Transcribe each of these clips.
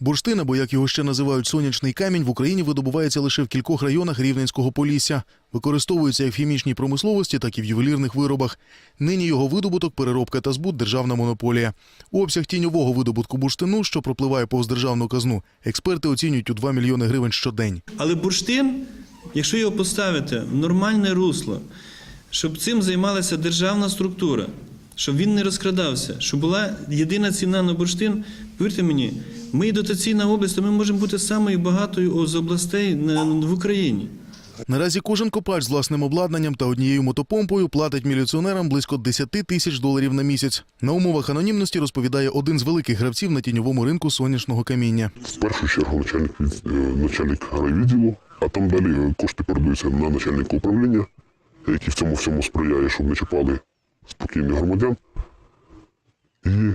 Бурштин, або як його ще називають сонячний камінь, в Україні видобувається лише в кількох районах Рівненського полісся. Використовується як в хімічній промисловості, так і в ювелірних виробах. Нині його видобуток, переробка та збут державна монополія. Обсяг тіньового видобутку бурштину, що пропливає повз державну казну, експерти оцінюють у 2 мільйони гривень щодень. Але бурштин, якщо його поставити в нормальне русло, щоб цим займалася державна структура, щоб він не розкрадався, щоб була єдина ціна на бурштин, повірте мені, ми дотаційна область, то ми можемо бути самою багатою з областей в Україні. Наразі кожен копач з власним обладнанням та однією мотопомпою платить міліціонерам близько 10 тисяч доларів на місяць. На умовах анонімності розповідає один з великих гравців на тіньовому ринку сонячного каміння. в першу чергу начальник, е, начальник райвідділу, а там далі е, кошти передаються на начальника управління, який в цьому всьому сприяє, щоб не чіпали спокійних громадян. І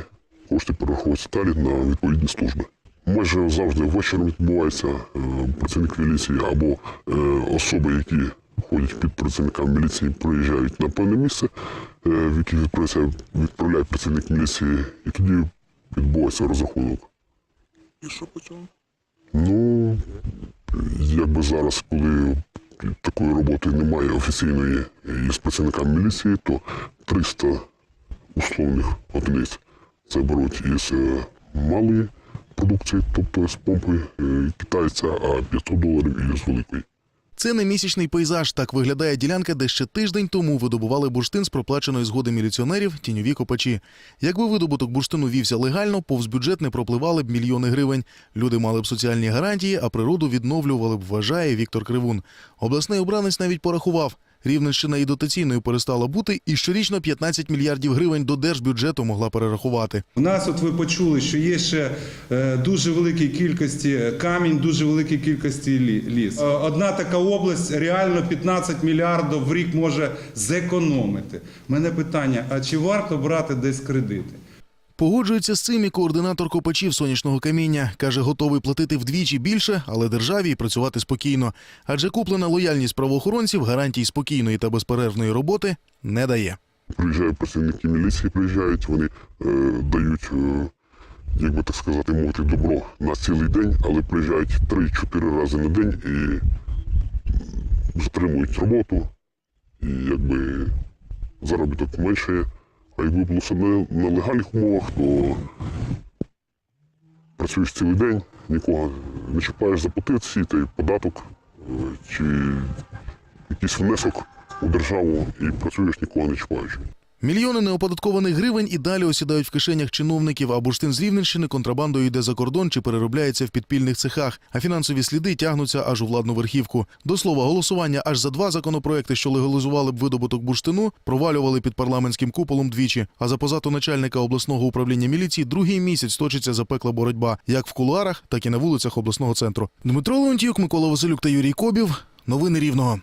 кошти перераховуються далі на відповідні служби. Майже завжди ввечері відбувається е, працівник міліції або е, особи, які ходять під працівниками міліції, приїжджають на певне місце, е, в яке відправляє працівник міліції, і тоді відбувається розрахунок. І що по чому? Ну, якби зараз, коли такої роботи немає офіційної із працівниками міліції, то 300 условних одиниць це беруть із е, малої продукції, тобто з помпи е, китайця, а 500 доларів із великої. Це не місячний пейзаж. Так виглядає ділянка, де ще тиждень тому видобували бурштин з проплаченої згоди міліціонерів тіньові копачі. Якби видобуток бурштину вівся легально, повз бюджет не пропливали б мільйони гривень. Люди мали б соціальні гарантії, а природу відновлювали б, вважає Віктор Кривун. Обласний обранець навіть порахував. Рівненщина і дотаційною перестала бути, і щорічно 15 мільярдів гривень до держбюджету могла перерахувати. У нас, от ви почули, що є ще е, дуже великій кількості камінь, дуже великій кількості лі- ліс. Е, Одна така область реально 15 мільярдів в рік може зекономити. У мене питання: а чи варто брати десь кредити? Погоджується з цим і координатор копачів сонячного каміння. Каже, готовий платити вдвічі більше, але державі і працювати спокійно. Адже куплена лояльність правоохоронців гарантій спокійної та безперервної роботи не дає. Приїжджають працівники міліції, приїжджають, вони е, дають, е, як би так сказати, мовити добро на цілий день, але приїжджають 3-4 рази на день і затримують роботу, і якби заробіток меншає. А якби було все на, легальних умовах, то працюєш цілий день, нікого не чіпаєш заплатити та й податок е, чи якийсь внесок у державу і працюєш нікого не чіпаючи. Мільйони неоподаткованих гривень і далі осідають в кишенях чиновників, а бурштин з Рівненщини контрабандою йде за кордон чи переробляється в підпільних цехах, а фінансові сліди тягнуться аж у владну верхівку. До слова, голосування аж за два законопроекти, що легалізували б видобуток бурштину, провалювали під парламентським куполом двічі. А за позату начальника обласного управління міліції другий місяць точиться запекла боротьба як в кулуарах, так і на вулицях обласного центру. Дмитро Леонтіюк, Микола Василюк та Юрій Кобів. Новини Рівного.